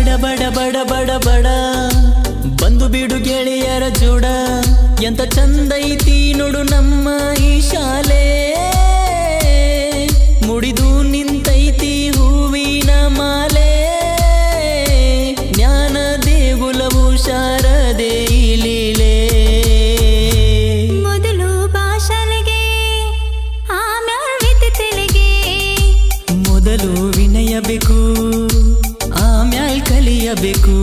ಬಡ ಬಡ ಬಡ ಬಡ ಬಡ. ಬಂದು ಬಿಡು ಗೆಳೆಯರ ಜೋಡ. ಎಂತ ಚಂದ ಐತಿ ನೋಡು ನಮ್ಮ ಈ ಶಾಲೆ. ಬೇಕು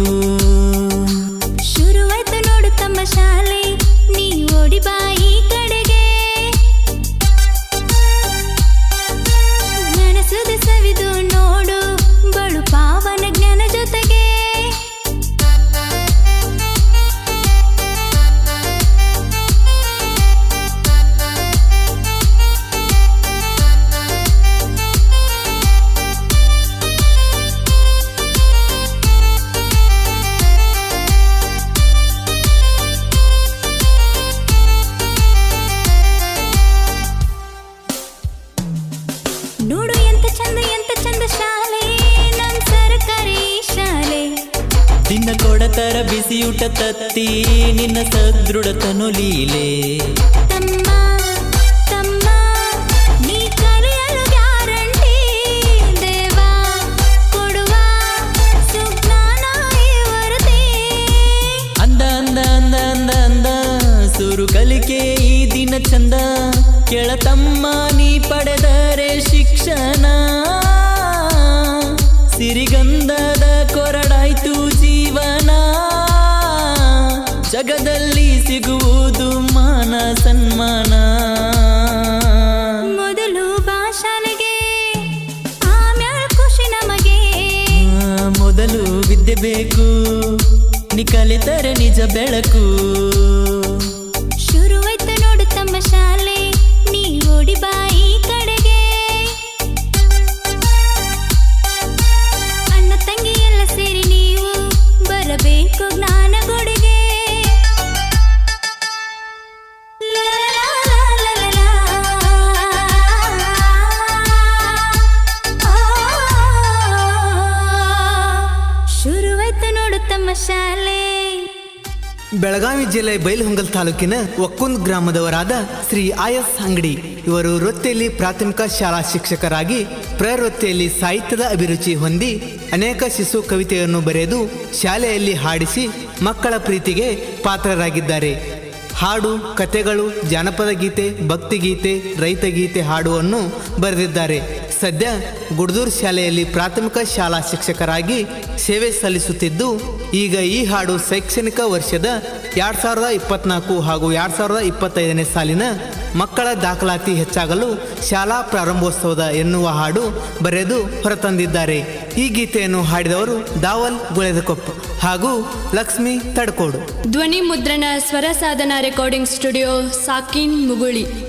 ನಿನ್ನ ಕೊಡತರ ಬಿಸಿಯೂಟ ತತ್ತಿ ನಿನ್ನ ಸದೃಢತನು ಲೀಲೆ. ತಮ್ಮ ತಮ್ಮ ನೀ ಕಲಿಯಲು ಗ್ಯಾರಂಟಿ ದೇವ ಕೊಡುವ ಸುಜ್ಞಾನ ಇವರದೇ ಅಂದ ಅಂದ ಅಂದ ಅಂದ ಅಂದ ಸುರು ಕಲಿಕೆ ಈ ದಿನ ಚಂದ. ಕೆಳತಮ್ಮ ಬೇಕು ನಿ ಕಲಿತರೆ ನಿಜ ಬೆಳಕು. ಬೆಳಗಾವಿ ಜಿಲ್ಲೆ ಬೈಲಹೊಂಗಲ್ ತಾಲೂಕಿನ ಒಕ್ಕುಂದ್ ಗ್ರಾಮದವರಾದ ಶ್ರೀ ಆಯಸ್ ಅಂಗಡಿ. ಇವರು ವೃತ್ತಿಯಲ್ಲಿ ಪ್ರಾಥಮಿಕ ಶಾಲಾ ಶಿಕ್ಷಕರಾಗಿ ಪ್ರವೃತ್ತಿಯಲ್ಲಿ ಸಾಹಿತ್ಯದ ಅಭಿರುಚಿ ಹೊಂದಿ ಅನೇಕ ಶಿಶು ಕವಿತೆಯನ್ನು ಬರೆದು ಶಾಲೆಯಲ್ಲಿ ಹಾಡಿಸಿ ಮಕ್ಕಳ ಪ್ರೀತಿಗೆ ಪಾತ್ರರಾಗಿದ್ದಾರೆ. ಹಾಡು, ಕತೆಗಳು, ಜಾನಪದ ಗೀತೆ ಭಕ್ತಿಗೀತೆ ರೈತಗೀತೆ ಹಾಡುವನ್ನು ಬರೆದಿದ್ದಾರೆ. ಸದ್ಯ ಗುಡ್ದೂರ್ ಶಾಲೆಯಲ್ಲಿ ಪ್ರಾಥಮಿಕ ಶಾಲಾ ಶಿಕ್ಷಕರಾಗಿ ಸೇವೆ ಸಲ್ಲಿಸುತ್ತಿದ್ದು, ಈಗ ಈ ಹಾಡು ಶೈಕ್ಷಣಿಕ ವರ್ಷದ ಎರಡು ಸಾವಿರದ ಇಪ್ಪತ್ನಾಲ್ಕು ಹಾಗೂ ಎರಡು ಸಾವಿರದ ಇಪ್ಪತ್ತೈದನೇ ಸಾಲಿನ ಮಕ್ಕಳ ದಾಖಲಾತಿ ಹೆಚ್ಚಾಗಲು ಶಾಲಾ ಪ್ರಾರಂಭೋತ್ಸವದ ಎನ್ನುವ ಹಾಡು ಬರೆದು ಹೊರತಂದಿದ್ದಾರೆ. ಈ ಗೀತೆಯನ್ನು ಹಾಡಿದವರು ದಾವಲ್ ಗುಳೆದಕೊಪ್ಪ ಹಾಗೂ ಲಕ್ಷ್ಮಿ ತಡ್ಕೋಡು. ಧ್ವನಿ ಮುದ್ರಣ ಸ್ವರ ಸಾಧನ ರೆಕಾರ್ಡಿಂಗ್ ಸ್ಟುಡಿಯೋ ಸಾಕಿನ್ ಮುಗುಳಿ.